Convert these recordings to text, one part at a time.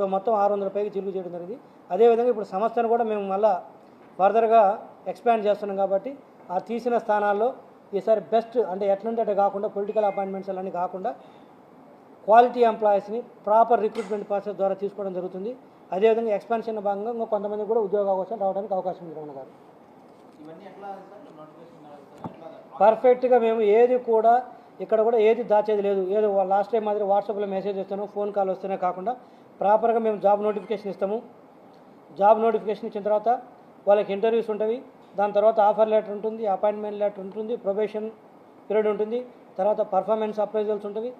So మొత్తం ఆరు వందల పైకి చిలుకు చేయడం జరిగింది. అదేవిధంగా ఇప్పుడు సంస్థను కూడా మేము మళ్ళా ఫర్దర్గా ఎక్స్పాండ్ చేస్తున్నాం కాబట్టి ఆ తీసిన స్థానాల్లో ఈసారి బెస్ట్ అంటే ఎట్లంటే అట్లా కాకుండా పొలిటికల్ అపాయింట్మెంట్స్ అలాంటి కాకుండా క్వాలిటీ ఎంప్లాయీస్ని ప్రాపర్ రిక్రూట్మెంట్ ప్రాసెస్ ద్వారా తీసుకోవడం జరుగుతుంది. అదేవిధంగా ఎక్స్పాన్షన్ భాగంగా ఇంకా కొంతమంది కూడా ఉద్యోగ అవకాశం రావడానికి అవకాశం ఉంది రమణ గారు. పర్ఫెక్ట్గా మేము ఏది కూడా ఇక్కడ కూడా ఏది దాచేది లేదు. ఏదో లాస్ట్ టైం మాదిరి వాట్సాప్లో మెసేజ్ ఇస్తాను ఫోన్ కాల్ వస్తేనే కాకుండా ప్రాపర్గా మేము జాబ్ నోటిఫికేషన్ ఇస్తాము. జాబ్ నోటిఫికేషన్ ఇచ్చిన తర్వాత వాళ్ళకి ఇంటర్వ్యూస్ ఉంటాయి. దాని తర్వాత ఆఫర్ లెటర్ ఉంటుంది అపాయింట్మెంట్ లెటర్ ఉంటుంది ప్రొబేషన్ పీరియడ్ ఉంటుంది తర్వాత పర్ఫార్మెన్స్ అప్రైజల్స్ ఉంటుంది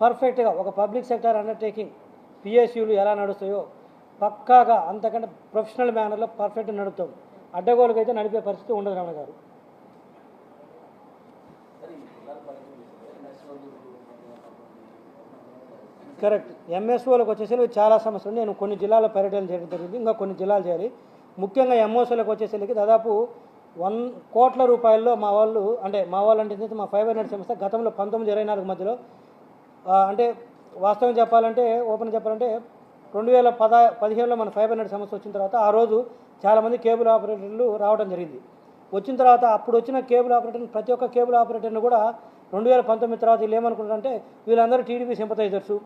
పర్ఫెక్ట్గా ఒక పబ్లిక్ సెక్టర్ అండర్టేకింగ్ పిఎస్యూలు ఎలా నడుస్తాయో పక్కాగా అంతకంటే ప్రొఫెషనల్ మేనర్లో పర్ఫెక్ట్ నడుపుతాం. అడ్డగోలుగా అయితే నడిపే పరిస్థితి ఉండదు రమణ గారు. కరెక్ట్. ఎంఎస్ఓలకు వచ్చేసరికి చాలా సమస్యలు. నేను కొన్ని జిల్లాల్లో పర్యటన చేయడం జరిగింది. ఇంకా కొన్ని జిల్లాలు చేయాలి. ముఖ్యంగా ఎంఓసీలకు వచ్చేసరికి దాదాపు వన్ కోట్ల రూపాయల్లో మా వాళ్ళు అంటే మా వాళ్ళు అంటే మా ఫైవ్ హండ్రెడ్ సంస్థ గతంలో పంతొమ్మిది ఇరవై నాలుగు మధ్యలో అంటే వాస్తవం చెప్పాలంటే ఓపెన్ చెప్పాలంటే రెండు వేల పద పదిహేనులో మన ఫైవ్ హండ్రెడ్ సంస్థ వచ్చిన తర్వాత ఆ రోజు చాలామంది కేబుల్ ఆపరేటర్లు రావడం జరిగింది. వచ్చిన తర్వాత అప్పుడు వచ్చిన కేబుల్ ఆపరేటర్ ప్రతి ఒక్క కేబుల్ ఆపరేటర్ని కూడా రెండు వేల పంతొమ్మిది తర్వాత వీళ్ళు ఏమనుకుంటారంటే వీళ్ళందరూ టీడీపీ సింపతైజర్సు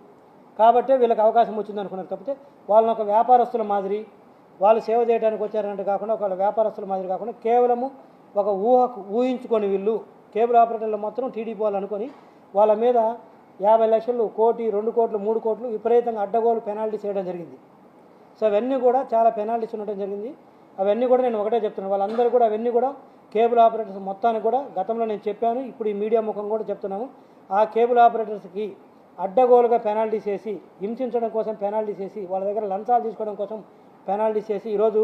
కాబట్టే వీళ్ళకి అవకాశం వచ్చింది అనుకున్నారు. తప్పితే వాళ్ళని ఒక వ్యాపారస్తుల మాదిరి వాళ్ళు సేవ చేయడానికి వచ్చారంటే కాకుండా ఒక వ్యాపారస్తుల మాదిరి కాకుండా కేవలము ఒక ఊహకు ఊహించుకొని వీళ్ళు కేబుల్ ఆపరేటర్లు మాత్రం టీడీపీ వాళ్ళు అనుకొని వాళ్ళ మీద యాభై లక్షలు కోటి రెండు కోట్లు మూడు కోట్లు విపరీతంగా అడ్డగోలు పెనాల్టీ చేయడం జరిగింది. సో అవన్నీ కూడా చాలా పెనాల్టీస్ ఉండడం జరిగింది. అవన్నీ కూడా నేను ఒకటే చెప్తున్నాను వాళ్ళందరూ కూడా అవన్నీ కూడా కేబుల్ ఆపరేటర్స్ మొత్తానికి కూడా గతంలో నేను చెప్పాను. ఇప్పుడు ఈ మీడియా ముఖం కూడా చెప్తున్నాము. ఆ కేబుల్ ఆపరేటర్స్కి అడ్డగోలుగా పెనాల్టీ చేసి హింసించడం కోసం పెనాల్టీ చేసి వాళ్ళ దగ్గర లంచాలు తీసుకోవడం కోసం పెనాల్టీ చేసి ఈరోజు